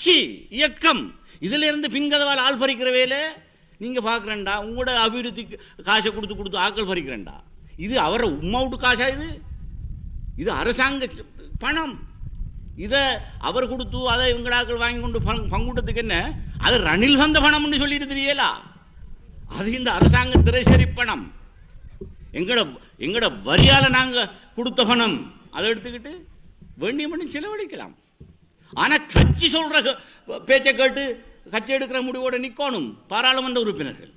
கட்சி இயக்கம். இதுல இருந்து பின்கதவால் ஆள் பறிக்கிற வேலை நீங்க பார்க்குறேன்டா உங்களோட அபிவிருத்திக்கு காசை கொடுத்து கொடுத்து ஆட்கள் பறிக்கிறேன்டா. இது அவரை உம்மாவுட்டு காசா இது? இது அரசாங்க பணம். இதை அவர் கொடுத்து அதை இவங்களாக்கள் வாங்கி கொண்டு பங்குட்டத்துக்கு என்ன? அது ரணில் சந்த பணம்னு சொல்லிட்டு தெரியலா? அது இந்த அரசாங்க திரைசேரி பணம். எங்கட எங்கட வரியால நாங்க கொடுத்த பணம். அதை எடுத்துக்கிட்டு வேண்டிய மணி செலவழிக்கலாம். ஆனா கட்சி சொல்ற பேச்சை கேட்டு கட்சி எடுக்கிற முடிவோட நிற்கணும் பாராளுமன்ற உறுப்பினர்கள்.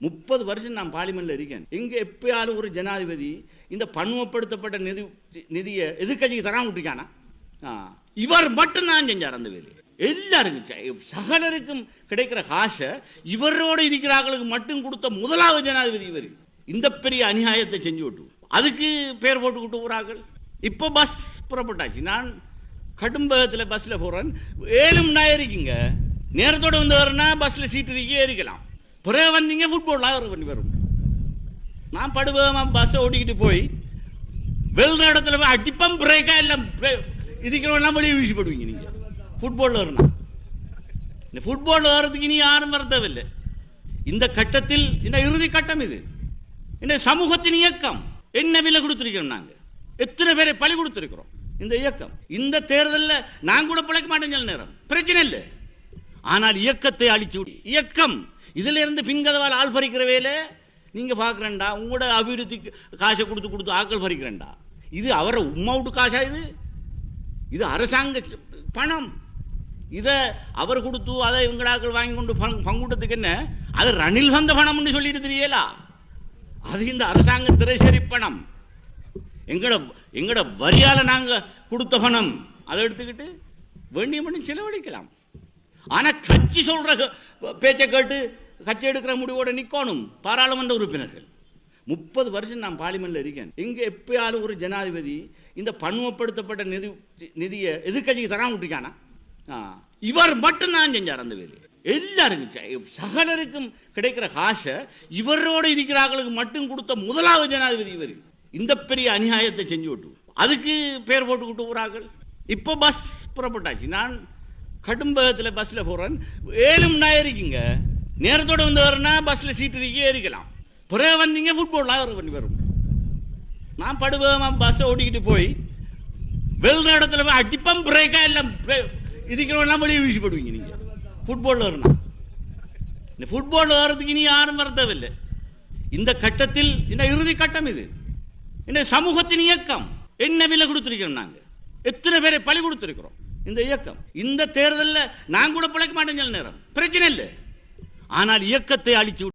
முப்பது வருஷம் நான் பார்லிமெண்ட்ல இருக்கேன். இங்க எப்பயாலும் ஒரு ஜனாதிபதி இந்த பன்முகப்படுத்தப்பட்ட நிதி நிதியை எதிர்க்கட்சிக்கு தராம விட்டுருக்கானா? இவர் மட்டும்தான் செஞ்சார் அந்த வேலையை. எல்லாருக்கும் சகலருக்கும் கிடைக்கிற காசை இவரோட இருக்கிறார்களுக்கு மட்டும் கொடுத்த முதலாவது ஜனாதிபதி இவர். இந்த பெரிய அநியாயத்தை செஞ்சு விட்டு. அதுக்கு பேர் போட்டு விட்டு இப்போ பஸ் புறப்பட்டாச்சு. நான் கடும்பகத்தில் பஸ்ஸில் போகிறேன் ஏழு மணி நேரம் இருக்கீங்க. வந்து வரனா பஸ்ஸில் சீட்டு இருக்கி ஏறிக்கலாம். பிறகு வந்தீங்க ஃபுட்பால் ஆகிற பண்ணி வரும். நான் படுவேகமாக பஸ்ஸை ஓட்டிக்கிட்டு போய் வெள்ள இடத்துல போய் அடிப்பம் பிரேக்கா எல்லாம் இருக்கிறவெல்லாம் வெளியே வீசிப்படுவீங்க நீங்கள் ஃபுட்பாலில் வரணும் இந்த ஃபுட்பாலில் வர்றதுக்கு இனி யாரும் வர தேவையில்லை. இந்த கட்டத்தில் இந்த இறுதி கட்டம் இது. இந்த சமூகத்தின் இயக்கம். என்ன விலை கொடுத்துருக்கிறோம் நாங்க? எத்தனை பேரை பலி கொடுத்துருக்குறோம்? இந்த இயக்கம். இந்த தேர்தலில் நான் கூட பிழைக்க மாட்டேன் சொல்ல நேரம். பிரச்சனை இல்லை. ஆனால் இயக்கத்தை அழிச்சு இயக்கம். இதுல இருந்து பின்கதவால் ஆள் பறிக்கிற வேலை நீங்க பாக்குறேன்டா உங்களோட அபிவிருத்திக்கு காசை கொடுத்து கொடுத்து ஆக்கள் பறிக்கிறேன்டா. இது அவரை உம்மாவுட்டு காசா இது? இது அரசாங்க பணம். இதை அவர் கொடுத்து அதை இவங்களாக்கள் வாங்கி கொண்டு பங்கு- என்ன? அது ரணில் சந்த பணம்னு சொல்லிட்டு தெரியலா? அது இந்த அரசாங்க திரைசேரி பணம். எங்களை எங்கட வரியால நாங்க கொடுத்த பணம். அதை எடுத்துக்கிட்டு வேண்டிய மணி செலவழிக்கலாம். ஆனா கட்சி சொல்ற பேச்சை கேட்டு கட்சி எடுக்கிற முடிவோட நிக்கணும் பாராளுமன்ற உறுப்பினர்கள். முப்பது வருஷம் நான் பார்லிமெண்ட்ல இருக்கேன். எங்க எப்பயாலும் ஒரு ஜனாதிபதி இந்த பன்முகப்படுத்தப்பட்ட நிதி நிதியை எதிர்க்கட்சிக்கு தராம விட்டுருக்கானா? இவர் மட்டும்தான் செஞ்சார் அந்த வேலையை. எல்லாருக்கும் சகலருக்கும் கிடைக்கிற காசை இவரோட இருக்கிறார்களுக்கு மட்டும் கொடுத்த முதலாவது ஜனாதிபதி இவர். இந்த பெரிய அநியாயத்தை செஞ்சு விட்டு. அதுக்கு பேர் போட்டுக்கிட்டு விட்டு இப்போ பஸ் புறப்பட்டாச்சு. நான் கடும்பகத்தில் பஸ்ஸில் போகிறேன் ஏழு மணி நேரம் நேரத்தோடு நேரத்தோட வந்தவர்னா பஸ்ஸில் சீட்டு இருக்கி ஏறிக்கலாம். பிறகு வந்தீங்க ஃபுட்பால் ஆகிற பண்ணி வரும். நான் படுவேகமாக பஸ்ஸை ஓட்டிக்கிட்டு போய் வெள்ள இடத்துல போய் அடிப்பம் பிரேக்கா எல்லாம் இதுக்கிறவெல்லாம் வெளியே வீசி போடுவீங்க நீங்க. ஃபுட்பாலில் வரணும் இந்த ஃபுட்பால் வர்றதுக்கு இனி யாரும் வர தேவையில்லை. இந்த கட்டத்தில் இந்த இறுதி கட்டம் இது. இந்த சமூகத்தின் இயக்கம். என்ன விலை கொடுத்திருக்கிறோம் நாங்க? எத்தனை பேரை பழி கொடுத்திருக்கிறோம்? இந்த இயக்கம். இந்த தேர்தலில் நான் கூட பிழைக்க மாட்டேன் நேரம். பிரச்சனை இல்லை. ஆனால் இயக்கத்தை அழிச்சு விட்டு